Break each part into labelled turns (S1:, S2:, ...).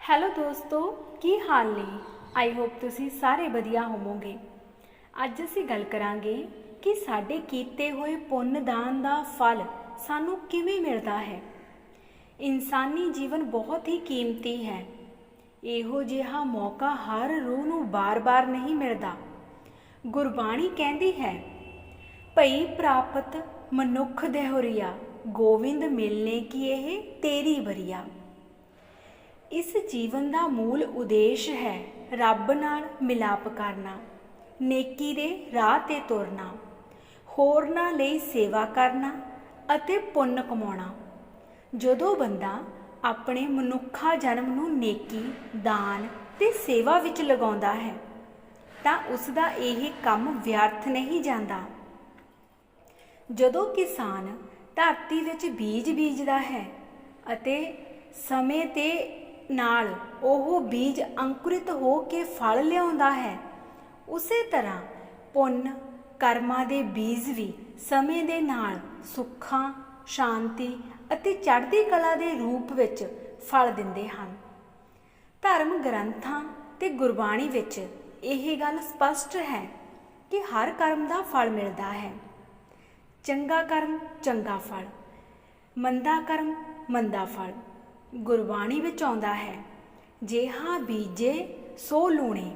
S1: Hello ਦੋਸਤੋ, ਕੀ ਹਾਲ ਨੇ? I hope ਤੁਸੀਂ ਸਾਰੇ ਵਧੀਆ ਹੋਵੋਗੇ। ਅੱਜ ਅਸੀਂ ਗੱਲ ਕਰਾਂਗੇ ਕਿ ਸਾਡੇ ਕੀਤੇ ਹੋਏ ਪੁੰਨ ਦਾਨ ਦਾ ਫਲ ਸਾਨੂੰ ਕਿਵੇਂ ਮਿਲਦਾ ਹੈ। ਇਨਸਾਨੀ ਜੀਵਨ ਬਹੁਤ ਹੀ ਕੀਮਤੀ ਹੈ। ਇਹੋ ਜਿਹਾ ਮੌਕਾ ਹਰ ਰੂਹ ਨੂੰ ਬਾਰ-ਬਾਰ ਨਹੀਂ ਮਿਲਦਾ। ਗੁਰਬਾਣੀ ਕਹਿੰਦੀ ਹੈ, ਭਈ ਪ੍ਰਾਪਤ ਮਨੁੱਖ ਦੇਹੁਰੀਆ ਗੋਵਿੰਦ ਮਿਲਨੇ ਕੀ ਇਹ ਤੇਰੀ ਬਰੀਆ ਇਸ ਜੀਵਨ ਦਾ ਮੂਲ ਉਦੇਸ਼ ਹੈ ਰੱਬ ਨਾਲ ਮਿਲਾਪ ਕਰਨਾ, ਨੇਕੀ ਦੇ ਰਾਹ ਤੇ ਤੁਰਨਾ, ਹੋਰਨਾਂ ਲਈ ਸੇਵਾ ਕਰਨਾ ਅਤੇ ਪੁੰਨ ਕਮਾਉਣਾ। ਜਦੋਂ ਬੰਦਾ ਆਪਣੇ ਮਨੁੱਖਾ ਜਨਮ ਨੂੰ ਨੇਕੀ, ਦਾਨ ਤੇ ਸੇਵਾ ਵਿੱਚ ਲਗਾਉਂਦਾ ਹੈ, ਤਾਂ ਉਸ ਦਾ ਇਹ ਕੰਮ ਵਿਅਰਥ ਨਹੀਂ ਜਾਂਦਾ। ਜਦੋਂ ਕਿਸਾਨ ਧਰਤੀ ਵਿੱਚ ਬੀਜ ਬੀਜਦਾ ਹੈ ਅਤੇ ਸਮੇਂ ਤੇ ਨਾਲ ਉਹ ਬੀਜ ਅੰਕੁਰਿਤ ਹੋ ਕੇ ਫਲ ਲਿਆਉਂਦਾ ਹੈ। ਉਸੇ ਤਰ੍ਹਾਂ ਪੁੰਨ ਕਰਮਾਂ ਦੇ ਬੀਜ ਵੀ ਸਮੇਂ ਦੇ ਨਾਲ ਸੁੱਖਾਂ, ਸ਼ਾਂਤੀ ਅਤੇ ਚੜ੍ਹਦੀ ਕਲਾ ਦੇ ਰੂਪ ਵਿੱਚ ਫਲ ਦਿੰਦੇ ਹਨ। ਧਰਮ ਗ੍ਰੰਥਾਂ ਤੇ ਗੁਰਬਾਣੀ ਵਿੱਚ ਇਹ ਗੱਲ ਸਪਸ਼ਟ ਹੈ ਕਿ ਹਰ ਕਰਮ ਦਾ ਫਲ ਮਿਲਦਾ ਹੈ। ਚੰਗਾ ਕਰਮ ਚੰਗਾ ਫਲ, ਮੰਦਾ ਕਰਮ ਮੰਦਾ ਫਲ। ਗੁਰਬਾਣੀ ਵਿੱਚ ਆਉਂਦਾ ਹੈ ਜੇਹਾ ਬੀਜੇ ਸੋ ਲੂਣੇ,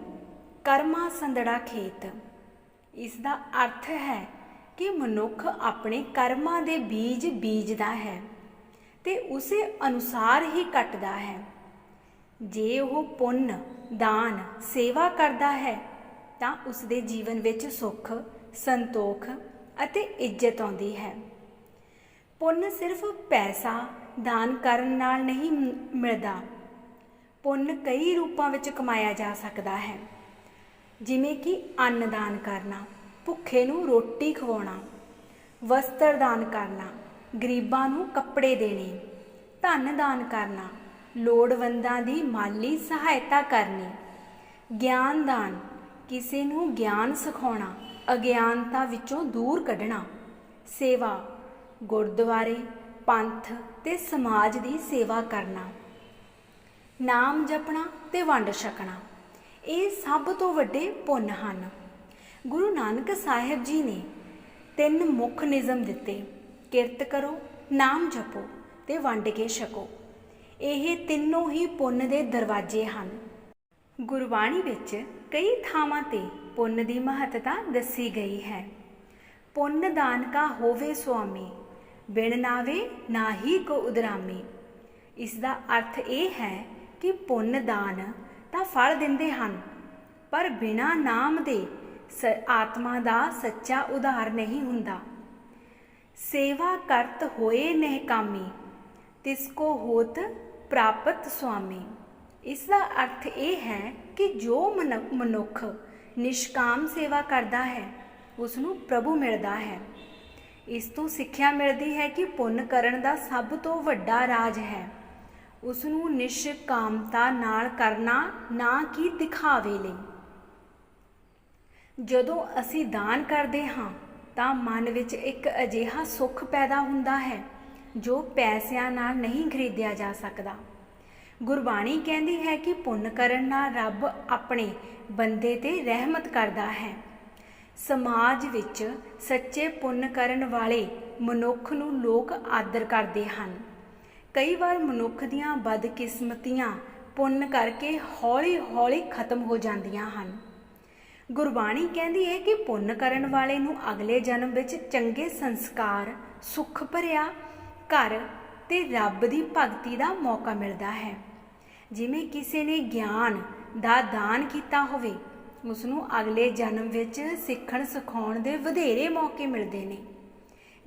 S1: ਕਰਮਾ ਸੰਦੜਾ ਖੇਤ। ਇਸ ਦਾ ਅਰਥ ਹੈ ਕਿ ਮਨੁੱਖ ਆਪਣੇ ਕਰਮਾਂ ਦੇ ਬੀਜ ਬੀਜਦਾ ਹੈ ਤੇ ਉਸੇ ਅਨੁਸਾਰ ਹੀ ਕੱਟਦਾ ਹੈ। ਜੇ ਉਹ ਪੁੰਨ, ਦਾਨ, ਸੇਵਾ ਕਰਦਾ ਹੈ, ਤਾਂ ਉਸ ਦੇ ਜੀਵਨ ਵਿੱਚ ਸੁੱਖ, ਸੰਤੋਖ ਅਤੇ ਇੱਜ਼ਤ ਆਉਂਦੀ ਹੈ। ਪੁੰਨ ਸਿਰਫ ਪੈਸਾ ਦਾਨ ਕਰਨ ਨਾਲ ਨਹੀਂ ਮਿਲਦਾ। ਪੁੰਨ ਕਈ ਰੂਪਾਂ ਵਿੱਚ ਕਮਾਇਆ ਜਾ ਸਕਦਾ ਹੈ। ਜਿਵੇਂ ਕਿ ਅੰਨ ਦਾਨ ਕਰਨਾ, ਭੁੱਖੇ ਨੂੰ ਰੋਟੀ ਖਵਾਉਣਾ, ਵਸਤਰ ਦਾਨ ਕਰਨਾ, ਗਰੀਬਾਂ ਨੂੰ ਕੱਪੜੇ ਦੇਣੇ, ਧਨ ਦਾਨ ਕਰਨਾ, ਲੋੜਵੰਦਾਂ ਦੀ ਮਾਲੀ ਸਹਾਇਤਾ ਕਰਨੀ, ਗਿਆਨ ਦਾਨ, ਕਿਸੇ ਨੂੰ ਗਿਆਨ ਸਿਖਾਉਣਾ, ਅਗਿਆਨਤਾ ਵਿੱਚੋਂ ਦੂਰ ਕੱਢਣਾ, ਸੇਵਾ ਗੁਰਦੁਆਰੇ, ਪੰਥ ਤੇ ਸਮਾਜ ਦੀ ਸੇਵਾ ਕਰਨਾ। ਨਾਮ ਜਪਣਾ ਤੇ ਵੰਡ ਛਕਣਾ, ਇਹ ਸਭ ਤੋਂ ਵੱਡੇ ਪੁੰਨ ਹਨ। ਗੁਰੂ ਨਾਨਕ ਸਾਹਿਬ ਜੀ ਨੇ ਤਿੰਨ ਮੁੱਖ ਨਿਯਮ ਦਿੱਤੇ। ਕਿਰਤ ਕਰੋ, ਨਾਮ ਜਪੋ ਤੇ ਵੰਡ ਕੇ ਛਕੋ। ਇਹ ਤਿੰਨੋਂ ਹੀ ਪੁੰਨ ਦੇ ਦਰਵਾਜ਼ੇ ਹਨ। ਗੁਰਬਾਣੀ ਵਿੱਚ ਕਈ ਥਾਵਾਂ ਤੇ ਪੁੰਨ ਦੀ ਮਹੱਤਤਾ ਦੱਸੀ ਗਈ ਹੈ। ਪੁੰਨ ਦਾਨ ਕਾ ਹੋਵੇ ਸੁਆਮੀ ਬਿਨ ਨਾਵੇ ਨਾਹੀ ਕੋ ਉਦਰਾਮੀ। ਇਸ ਦਾ ਅਰਥ ਇਹ ਹੈ ਕਿ ਪੁੰਨ ਦਾਨ ਤਾਂ ਫਲ ਦਿੰਦੇ ਹਨ, ਪਰ ਬਿਨਾ ਨਾਮ ਦੇ ਸ- ਆਤਮਾ ਦਾ ਸੱਚਾ ਉਧਾਰ ਨਹੀਂ ਹੁੰਦਾ। ਸੇਵਾ ਕਰਤ ਹੋਏ ਨਹਿਕਾਮੀ ਤਿਸ ਕੋ ਹੋਤ ਪ੍ਰਾਪਤ ਸੁਆਮੀ। ਇਸ ਦਾ ਅਰਥ ਇਹ ਹੈ ਕਿ ਜੋ ਮਨ- ਮਨੁੱਖ ਨਿਸ਼ਕਾਮ ਸੇਵਾ ਕਰਦਾ ਹੈ ਉਸ ਨੂੰ ਪ੍ਰਭੂ ਮਿਲਦਾ ਹੈ। ਇਸ ਤੋਂ ਸਿੱਖਿਆ ਮਿਲਦੀ ਹੈ ਕਿ ਪੁੰਨ ਕਰਨ ਦਾ ਸਭ ਤੋਂ ਵੱਡਾ ਰਾਜ ਹੈ। ਉਸ ਨੂੰ ਨਿਸ਼ਕਾਮਤਾ ਨਾਲ ਕਰਨਾ ਨਾ ਕਿ ਦਿਖਾਵੇ ਲਈ। ਜਦੋਂ ਅਸੀਂ ਦਾਨ ਕਰਦੇ ਹਾਂ, ਤਾਂ ਮਨ ਵਿੱਚ ਇੱਕ ਅਜਿਹਾ ਸੁੱਖ ਪੈਦਾ ਹੁੰਦਾ ਹੈ, ਜੋ ਪੈਸਿਆਂ ਨਾਲ ਨਹੀਂ ਖਰੀਦਿਆ ਜਾ ਸਕਦਾ। ਗੁਰਬਾਣੀ ਕਹਿੰਦੀ ਹੈ ਕਿ ਪੁੰਨ ਕਰਨ ਨਾਲ ਰੱਬ ਆਪਣੇ ਬੰਦੇ ਤੇ ਰਹਿਮਤ ਕਰਦਾ ਹੈ। ਸਮਾਜ ਵਿੱਚ ਸੱਚੇ ਪੁੰਨ ਕਰਨ ਵਾਲੇ ਮਨੁੱਖ ਨੂੰ ਲੋਕ ਆਦਰ ਕਰਦੇ ਹਨ। ਕਈ ਵਾਰ ਮਨੁੱਖ ਦੀਆਂ ਬਦਕਿਸਮਤੀਆਂ ਪੁੰਨ ਕਰਕੇ ਹੌਲੀ-ਹੌਲੀ ਖਤਮ ਹੋ ਜਾਂਦੀਆਂ ਹਨ। ਗੁਰਬਾਣੀ ਕਹਿੰਦੀ ਹੈ ਕਿ ਪੁੰਨ ਕਰਨ ਵਾਲੇ ਨੂੰ ਅਗਲੇ ਜਨਮ ਵਿੱਚ ਚੰਗੇ ਸੰਸਕਾਰ, ਸੁਖ ਭਰਿਆ ਘਰ ਤੇ ਰੱਬ ਦੀ ਭਗਤੀ ਦਾ ਮੌਕਾ ਮਿਲਦਾ ਹੈ। ਜਿਵੇਂ ਕਿਸੇ ਨੇ ਗਿਆਨ ਦਾ ਦਾਨ ਕੀਤਾ ਹੋਵੇ ਉਸ ਨੂੰ ਅਗਲੇ ਜਨਮ ਵਿੱਚ ਸਿੱਖਣ ਸਿਖਾਉਣ ਦੇ ਵਧੇਰੇ ਮੌਕੇ ਮਿਲਦੇ ਨੇ।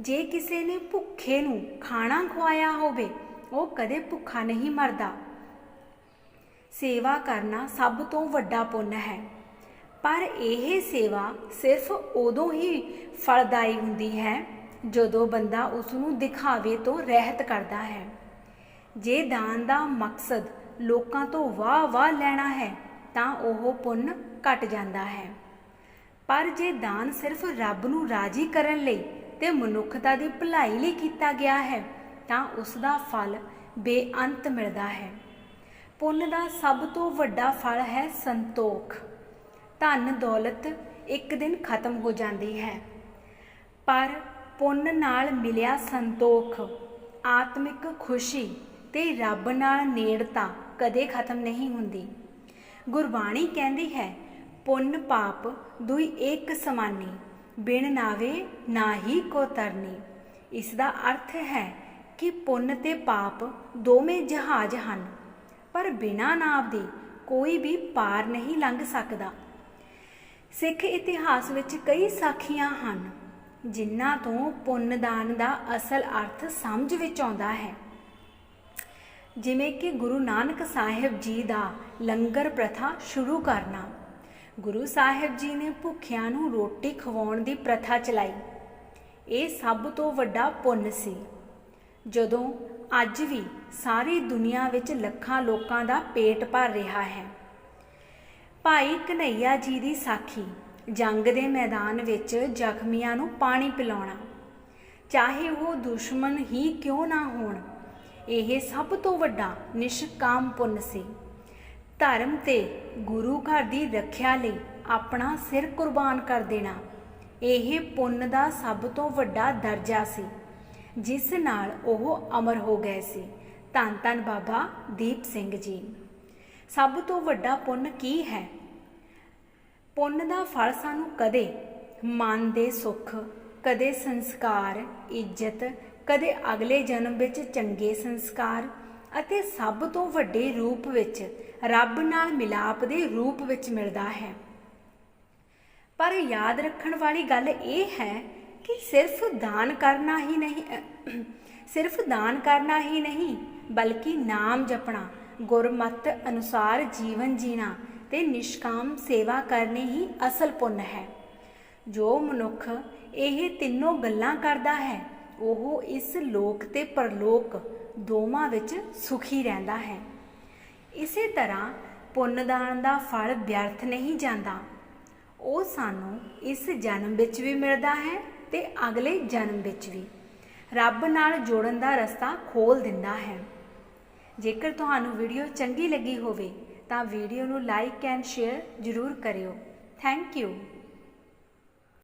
S1: ਜੇ ਕਿਸੇ ਨੇ ਭੁੱਖੇ ਨੂੰ ਖਾਣਾ ਖਵਾਇਆ ਹੋਵੇ, ਉਹ ਕਦੇ ਭੁੱਖਾ ਨਹੀਂ ਮਰਦਾ। ਸੇਵਾ ਕਰਨਾ ਸਭ ਤੋਂ ਵੱਡਾ ਪੁੰਨ ਹੈ। ਪਰ ਇਹ ਸੇਵਾ ਸਿਰਫ ਉਦੋਂ ਹੀ ਫਲਦਾਈ ਹੁੰਦੀ ਹੈ, ਜਦੋਂ ਬੰਦਾ ਉਸ ਨੂੰ ਦਿਖਾਵੇ ਤੋਂ ਰਹਿਤ ਕਰਦਾ ਹੈ। ਜੇ ਦਾਨ ਦਾ ਮਕਸਦ ਲੋਕਾਂ ਤੋਂ ਵਾਹ-ਵਾਹ ਲੈਣਾ ਹੈ ਤਾਂ ਉਹ ਪੁੰਨ ਘਟ ਜਾਂਦਾ ਹੈ। ਪਰ ਜੇ ਦਾਨ ਸਿਰਫ ਰੱਬ ਨੂੰ ਰਾਜੀ ਕਰਨ ਲਈ ਤੇ ਮਨੁੱਖਤਾ ਦੀ ਭਲਾਈ ਲਈ ਕੀਤਾ ਗਿਆ ਹੈ, ਤਾਂ ਉਸ ਦਾ ਫਲ ਬੇਅੰਤ ਮਿਲਦਾ ਹੈ। ਪੁੰਨ ਦਾ ਸਭ ਤੋਂ ਵੱਡਾ ਫਲ ਹੈ ਸੰਤੋਖ। ਧਨ ਦੌਲਤ ਇੱਕ ਦਿਨ ਖਤਮ ਹੋ ਜਾਂਦੀ ਹੈ। ਪਰ ਪੁੰਨ ਨਾਲ ਮਿਲਿਆ ਸੰਤੋਖ, ਆਤਮਿਕ ਖੁਸ਼ੀ ਤੇ ਰੱਬ ਨਾਲ ਨੇੜਤਾ ਕਦੇ ਖਤਮ ਨਹੀਂ ਹੁੰਦੀ। ਗੁਰਬਾਣੀ ਕਹਿੰਦੀ ਹੈ, ਪੁੰਨ ਪਾਪ ਦੁਈ ਇੱਕ ਸਮਾਨੀ, ਬਿਨ ਨਾਵੇ ਨਾਹੀ ਕੋ ਤਰਨੀ। ਇਸ ਦਾ ਅਰਥ ਹੈ ਕਿ ਪੁੰਨ ਤੇ ਪਾਪ ਦੋਵੇਂ ਜਹਾਜ਼ ਹਨ, ਪਰ ਬਿਨਾਂ ਨਾਵ ਦੇ ਕੋਈ ਵੀ ਪਾਰ ਨਹੀਂ ਲੰਘ ਸਕਦਾ। ਸਿੱਖ ਇਤਿਹਾਸ ਵਿੱਚ ਕਈ ਸਾਖੀਆਂ ਹਨ, ਜਿਨ੍ਹਾਂ ਤੋਂ ਪੁੰਨਦਾਨ ਦਾ ਅਸਲ ਅਰਥ ਸਮਝ ਵਿੱਚ ਆਉਂਦਾ ਹੈ। ਜਿਵੇਂ ਕਿ ਗੁਰੂ ਨਾਨਕ ਸਾਹਿਬ ਜੀ ਦਾ ਲੰਗਰ ਪ੍ਰਥਾ ਸ਼ੁਰੂ ਕਰਨਾ। ਗੁਰੂ ਸਾਹਿਬ ਜੀ ਨੇ ਭੁੱਖਿਆਂ ਨੂੰ ਰੋਟੀ ਖਵਾਉਣ ਦੀ ਪ੍ਰਥਾ ਚਲਾਈ। ਇਹ ਸਭ ਤੋਂ ਵੱਡਾ ਪੁੰਨ ਸੀ। ਜਦੋਂ ਅੱਜ ਵੀ ਸਾਰੀ ਦੁਨੀਆ ਵਿੱਚ ਲੱਖਾਂ ਲੋਕਾਂ ਦਾ ਪੇਟ ਭਰ ਰਿਹਾ ਹੈ, ਭਾਈ ਕਨਈਆ ਜੀ ਦੀ ਸਾਖੀ, ਜੰਗ ਦੇ ਮੈਦਾਨ ਵਿੱਚ ਜ਼ਖਮੀਆਂ ਨੂੰ ਪਾਣੀ ਪਿਲਾਉਣਾ, ਚਾਹੇ ਉਹ ਦੁਸ਼ਮਣ ਹੀ ਕਿਉਂ ਨਾ ਹੋਣ ਇਹ ਸਭ ਤੋਂ ਵੱਡਾ ਨਿਸ਼ਕਾਮ ਪੁੰਨ ਸੀ। ਧਰਮ ਤੇ ਗੁਰੂ ਘਰ ਦੀ ਰੱਖਿਆ ਲਈ ਆਪਣਾ ਸਿਰ ਕੁਰਬਾਨ ਕਰ ਦੇਣਾ, ਇਹ ਪੁੰਨ ਦਾ ਸਭ ਤੋਂ ਵੱਡਾ ਦਰਜਾ ਸੀ, ਜਿਸ ਨਾਲ ਉਹ ਅਮਰ ਹੋ ਗਏ ਸੀ। ਧੰਨ ਧੰਨ ਬਾਬਾ ਦੀਪ ਸਿੰਘ ਜੀ। ਸਭ ਤੋਂ ਵੱਡਾ ਪੁੰਨ ਕੀ ਹੈ? ਪੁੰਨ ਦਾ ਫਲ ਸਾਨੂੰ ਕਦੇ ਮਨ ਦੇ ਸੁੱਖ, ਕਦੇ ਸੰਸਕਾਰ, ਇੱਜ਼ਤ ਕਦੇ ਅਗਲੇ ਜਨਮ ਵਿੱਚ ਚੰਗੇ ਸੰਸਕਾਰ ਅਤੇ ਸਭ ਤੋਂ ਵੱਡੇ ਰੂਪ ਵਿੱਚ ਰੱਬ ਨਾਲ ਮਿਲਾਪ ਦੇ ਰੂਪ ਵਿੱਚ ਮਿਲਦਾ ਹੈ। ਪਰ ਯਾਦ ਰੱਖਣ ਵਾਲੀ ਗੱਲ ਇਹ ਹੈ ਕਿ ਸਿਰਫ ਦਾਨ ਕਰਨਾ ਹੀ ਨਹੀਂ ਸਿਰਫ ਦਾਨ ਕਰਨਾ ਹੀ ਨਹੀਂ, ਬਲਕਿ ਨਾਮ ਜਪਣਾ, ਗੁਰਮਤ ਅਨੁਸਾਰ ਜੀਵਨ ਜੀਣਾ ਤੇ ਨਿਸ਼ਕਾਮ ਸੇਵਾ ਕਰਨੀ ਹੀ ਅਸਲ ਪੁੰਨ ਹੈ। ਜੋ ਮਨੁੱਖ ਇਹ ਤਿੰਨੋਂ ਗੱਲਾਂ ਕਰਦਾ ਹੈ ਉਹ ਇਸ ਲੋਕ ਤੇ ਪਰਲੋਕ ਦੋਵਾਂ ਵਿੱਚ ਸੁਖੀ ਰਹਿੰਦਾ ਹੈ। ਇਸੇ ਤਰ੍ਹਾਂ ਪੁੰਨਦਾਨ ਦਾ ਫਲ ਵਿਅਰਥ ਨਹੀਂ ਜਾਂਦਾ। ਉਹ ਸਾਨੂੰ ਇਸ ਜਨਮ ਵਿੱਚ ਵੀ ਮਿਲਦਾ ਹੈ ਤੇ ਅਗਲੇ ਜਨਮ ਵਿੱਚ ਵੀ। ਰੱਬ ਨਾਲ ਜੋੜਨ ਦਾ ਰਸਤਾ ਖੋਲ ਦਿੰਦਾ ਹੈ। ਜੇਕਰ ਤੁਹਾਨੂੰ ਵੀਡੀਓ ਚੰਗੀ ਲੱਗੀ ਹੋਵੇ ਤਾਂ ਵੀਡੀਓ ਨੂੰ ਲਾਈਕ ਐਂਡ ਸ਼ੇਅਰ ਜ਼ਰੂਰ ਕਰਿਓ। Thank you.